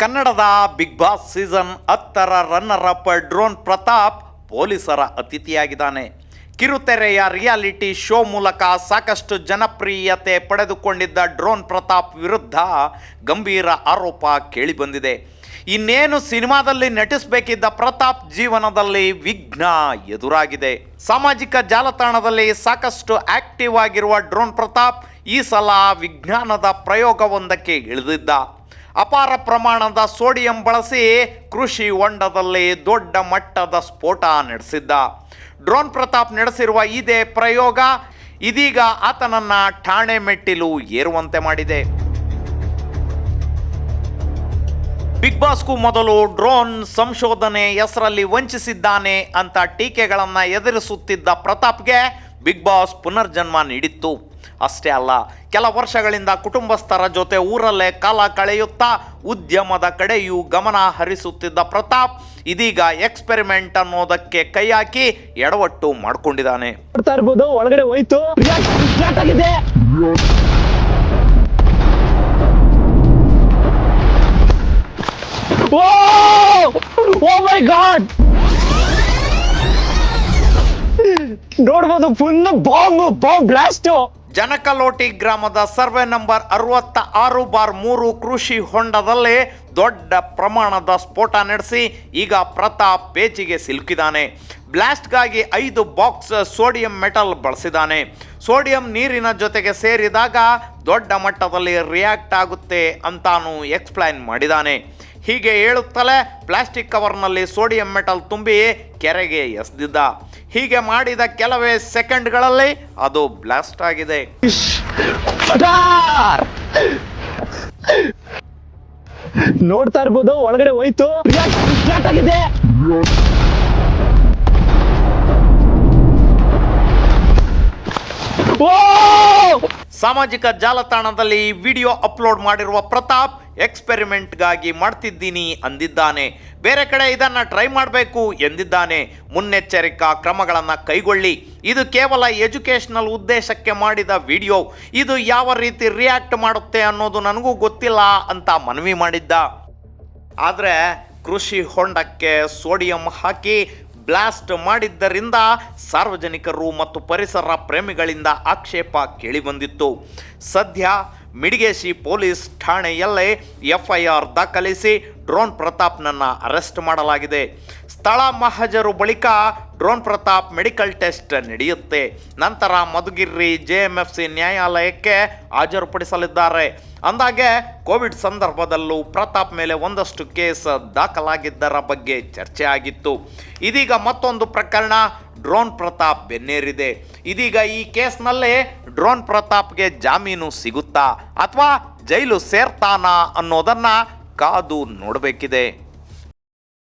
ಕನ್ನಡದ big Boss season ಹತ್ತರ runner up drone Pratap ಪೊಲೀಸರ ಅತಿಥಿಯಾಗಿದ್ದಾನೆ. ಕಿರುತೆರೆಯ ರಿಯಾಲಿಟಿ ಶೋ ಮೂಲಕ ಸಾಕಷ್ಟು ಜನಪ್ರಿಯತೆ ಪಡೆದುಕೊಂಡಿದ್ದ ಡ್ರೋನ್ ಪ್ರತಾಪ್ ವಿರುದ್ಧ ಗಂಭೀರ ಆರೋಪ ಕೇಳಿಬಂದಿದೆ. ಇನ್ನೇನು ಸಿನಿಮಾದಲ್ಲಿ ನಟಿಸಬೇಕಿದ್ದ ಪ್ರತಾಪ್ ಜೀವನದಲ್ಲಿ ವಿಘ್ನ ಎದುರಾಗಿದೆ. ಸಾಮಾಜಿಕ ಜಾಲತಾಣದಲ್ಲಿ ಸಾಕಷ್ಟು ಆಕ್ಟಿವ್ ಆಗಿರುವ ಡ್ರೋನ್ ಪ್ರತಾಪ್ ಈ ಸಲ ವಿಜ್ಞಾನದ ಪ್ರಯೋಗವೊಂದಕ್ಕೆ ಇಳಿದಿದ್ದ. ಅಪಾರ ಪ್ರಮಾಣದ ಸೋಡಿಯಂ ಬಳಸಿ ಕೃಷಿ ಹೊಂಡದಲ್ಲಿ ದೊಡ್ಡ ಮಟ್ಟದ ಸ್ಫೋಟ ನಡೆಸಿದ್ದ. ಡ್ರೋನ್ ಪ್ರತಾಪ್ ನಡೆಸಿರುವ ಇದೇ ಪ್ರಯೋಗ ಇದೀಗ ಆತನನ್ನ ಠಾಣೆ ಮೆಟ್ಟಿಲು ಏರುವಂತೆ ಮಾಡಿದೆ. ಬಿಗ್ ಬಾಸ್ಗೂ ಮೊದಲು ಡ್ರೋನ್ ಸಂಶೋಧನೆ ಹೆಸರಲ್ಲಿ ವಂಚಿಸಿದ್ದಾನೆ ಅಂತ ಟೀಕೆಗಳನ್ನು ಎದುರಿಸುತ್ತಿದ್ದ ಪ್ರತಾಪ್ಗೆ ಬಿಗ್ ಬಾಸ್ ಪುನರ್ಜನ್ಮ ನೀಡಿತ್ತು. ಅಷ್ಟೇ ಅಲ್ಲ, ಕೆಲ ವರ್ಷಗಳಿಂದ ಕುಟುಂಬಸ್ಥರ ಜೊತೆ ಊರಲ್ಲೇ ಕಾಲ ಕಳೆಯುತ್ತಾ ಉದ್ಯಮದ ಕಡೆಯೂ ಗಮನ ಹರಿಸುತ್ತಿದ್ದ ಪ್ರತಾಪ್ ಇದೀಗ ಎಕ್ಸ್ಪೆರಿಮೆಂಟ್ ಅನ್ನೋದಕ್ಕೆ ಕೈ ಹಾಕಿ ಎಡವಟ್ಟು ಮಾಡ್ಕೊಂಡಿದ್ದಾನೆ. ಒಳಗಡೆ ಹೋಯ್ತು. ಓ ಮೈ ಗಾಡ್ ನೋಡ್ಬೋದು full bomb bomb blast. Janakaloti ಗ್ರಾಮದ ಸರ್ವೆ ನಂಬರ್ ಅರವತ್ತ ಆರು ಬಾರ್ ಮೂರು ಕೃಷಿ ಹೊಂಡದಲ್ಲಿ ದೊಡ್ಡ ಪ್ರಮಾಣದ ಸ್ಫೋಟ ನಡೆಸಿ ಈಗ ಪ್ರತಾಪ್ ಪೇಚಿಗೆ ಸಿಲುಕಿದ್ದಾನೆ. ಬ್ಲಾಸ್ಟ್ಗಾಗಿ ಐದು ಬಾಕ್ಸ್ ಸೋಡಿಯಂ ಮೆಟಲ್ ಬಳಸಿದ್ದಾನೆ ಸೋಡಿಯಂ ನೀರಿನ ಜೊತೆಗೆ ಸೇರಿದಾಗ ದೊಡ್ಡ ಮಟ್ಟದಲ್ಲಿ ರಿಯಾಕ್ಟ್ ಆಗುತ್ತೆ ಅಂತಾನು ಎಕ್ಸ್ಪ್ಲೈನ್ ಮಾಡಿದ್ದಾನೆ ಹೀಗೆ ಹೇಳುತ್ತಲೇ ಪ್ಲಾಸ್ಟಿಕ್ ಕವರ್ನಲ್ಲಿ ಸೋಡಿಯಂ ಮೆಟಲ್ ತುಂಬಿ ಕೆರೆಗೆ ಎಸೆದಿದ್ದ. ಹೀಗೆ ಮಾಡಿದ ಕೆಲವೇ ಸೆಕೆಂಡ್ಗಳಲ್ಲಿ ಅದು ಬ್ಲಾಸ್ಟ್ ಆಗಿದೆ. ನೋಡ್ತಾ ಇರ್ಬೋದು, ಒಳಗಡೆ ಹೋಯ್ತು. ಆಗಿದೆ. ಸಾಮಾಜಿಕ ಜಾಲತಾಣದಲ್ಲಿ ಈ ವಿಡಿಯೋ ಅಪ್ಲೋಡ್ ಮಾಡಿರುವ ಪ್ರತಾಪ್ ಎಕ್ಸ್ಪೆರಿಮೆಂಟ್ಗಾಗಿ ಮಾಡ್ತಿದ್ದೀನಿ ಅಂದಿದ್ದಾನೆ. ಬೇರೆ ಕಡೆ ಇದನ್ನು ಟ್ರೈ ಮಾಡಬೇಕು ಎಂದಿದ್ದಾನೆ. ಮುನ್ನೆಚ್ಚರಿಕಾ ಕ್ರಮಗಳನ್ನು ಕೈಗೊಳ್ಳಿ. ಇದು ಕೇವಲ ಎಜುಕೇಷನಲ್ ಉದ್ದೇಶಕ್ಕೆ ಮಾಡಿದ ವಿಡಿಯೋ. ಇದು ಯಾವ ರೀತಿ ರಿಯಾಕ್ಟ್ ಮಾಡುತ್ತೆ ಅನ್ನೋದು ನನಗೂ ಗೊತ್ತಿಲ್ಲ ಅಂತ ಮನವಿ ಮಾಡಿದ್ದ. ಆದರೆ ಕೃಷಿ ಹೊಂಡಕ್ಕೆ ಸೋಡಿಯಂ ಹಾಕಿ ಬ್ಲಾಸ್ಟ್ ಮಾಡಿದ್ದರಿಂದ ಸಾರ್ವಜನಿಕರು ಮತ್ತು ಪರಿಸರ ಪ್ರೇಮಿಗಳಿಂದ ಆಕ್ಷೇಪ ಕೇಳಿಬಂದಿತ್ತು. ಸದ್ಯ ಮಿಡಿಗೇಶಿ ಪೊಲೀಸ್ ಠಾಣೆಯಲ್ಲೇ ಎಫ್ಐಆರ್ ದಾಖಲಿಸಿ ಡ್ರೋನ್ ಪ್ರತಾಪ್ನನ್ನು ಅರೆಸ್ಟ್ ಮಾಡಲಾಗಿದೆ. ಸ್ಥಳ ಮಹಜರು ಬಳಿಕ ಡ್ರೋನ್ ಪ್ರತಾಪ್ ಮೆಡಿಕಲ್ ಟೆಸ್ಟ್ ನಡೆಯುತ್ತೆ. ನಂತರ Madhugiri J M F C ನ್ಯಾಯಾಲಯಕ್ಕೆ ಹಾಜರುಪಡಿಸಲಿದ್ದಾರೆ. ಅಂದಾಗೆ ಕೋವಿಡ್ ಸಂದರ್ಭದಲ್ಲೂ ಪ್ರತಾಪ್ ಮೇಲೆ ಒಂದಷ್ಟು ಕೇಸ್ ದಾಖಲಾಗಿದ್ದರ ಬಗ್ಗೆ ಚರ್ಚೆ ಆಗಿತ್ತು. ಇದೀಗ ಮತ್ತೊಂದು ಪ್ರಕರಣ ಡ್ರೋನ್ ಪ್ರತಾಪ್ ಬೆನ್ನೇರಿದೆ. ಇದೀಗ ಈ ಕೇಸ್ನಲ್ಲಿ ಡ್ರೋನ್ ಪ್ರತಾಪ್ಗೆ ಜಾಮೀನು ಸಿಗುತ್ತಾ ಅಥವಾ ಜೈಲು ಸೇರ್ತಾನಾ ಅನ್ನೋದನ್ನು ಕಾದು ನೋಡಬೇಕಿದೆ.